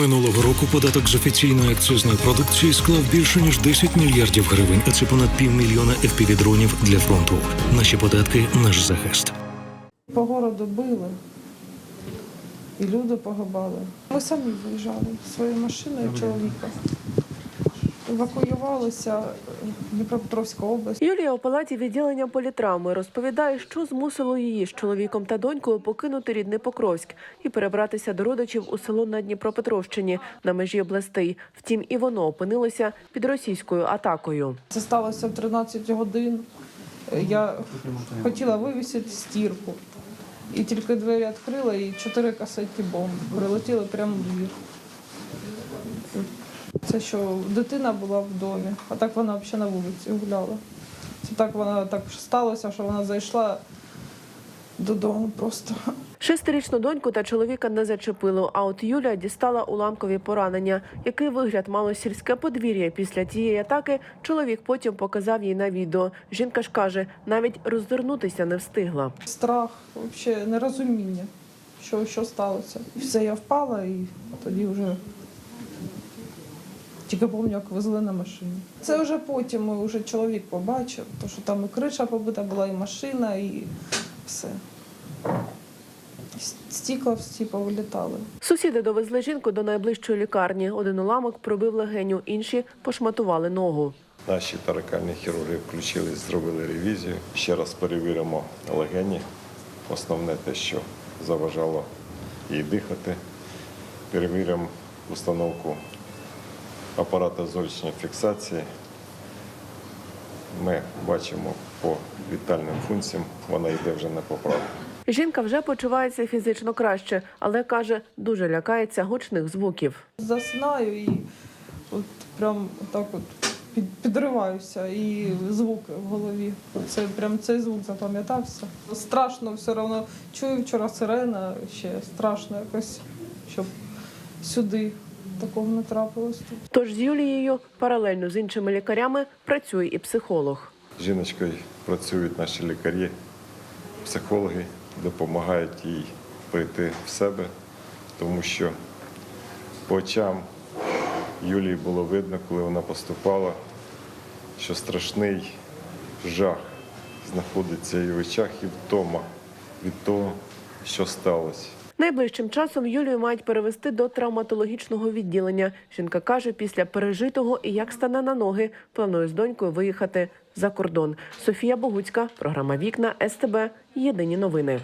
Минулого року податок з офіційної акцизної продукції склав більше ніж 10 мільярдів гривень, а це понад півмільйона FPV-дронів для фронту. Наші податки наш захист. По городу били, і люди погибали. Ми самі виїжджали своєю машиною чоловіка. Евакуювалися в Дніпропетровська область. Юлія у палаті відділення політравми розповідає, що змусило її з чоловіком та донькою покинути рідний Покровськ і перебратися до родичів у село на Дніпропетровщині на межі областей. Втім, і воно опинилося під російською атакою. Це сталося в 13 годин. Я хотіла вивісити стірку. І тільки двері відкрила, і чотири касети бомб прилетіли прямо в двір. Це що дитина була в домі, а так вона взагалі на вулиці гуляла. Це так вона так сталося, що вона зайшла додому просто. Шестирічну доньку та чоловіка не зачепило. А от Юлія дістала уламкові поранення. Який вигляд мало сільське подвір'я після тієї атаки? Чоловік потім показав їй на відео. Жінка ж каже, навіть розвернутися не встигла. Страх, взагалі нерозуміння, що, що сталося. І все, я впала і тоді вже тільки пам'ятаю, як везли на машині. Це вже потім ми вже чоловік побачив, то що там і криша побита була, і машина, і все. Стікла всі повилітали. Сусіди довезли жінку до найближчої лікарні. Один уламок пробив легеню, інші пошматували ногу. Наші таракальні хірурги включились, зробили ревізію. Ще раз перевіримо легені. Основне те, що заважало їй дихати. Перевіримо установку апарата зовнішньої фіксації. Ми бачимо по вітальним функціям, вона йде вже на поправку. Жінка вже почувається фізично краще, але каже, дуже лякається гучних звуків. Засинаю і от прям так от підриваюся, і звук в голові. Це прям цей звук запам'ятався. Страшно все одно чую вчора сирена, ще страшно якось, щоб сюди такого не трапилось тут. Тож з Юлією паралельно з іншими лікарями працює і психолог. З жіночкою працюють наші лікарі, психологи, допомагають їй прийти в себе, тому що по очам Юлії було видно, коли вона поступала, що страшний жах знаходиться і в очах, і вдома від того, що сталося. Найближчим часом Юлію мають перевести до травматологічного відділення. Жінка каже, після пережитого і як стане на ноги, планує з донькою виїхати за кордон. Софія Богуцька, програма Вікна СТБ. Єдині новини.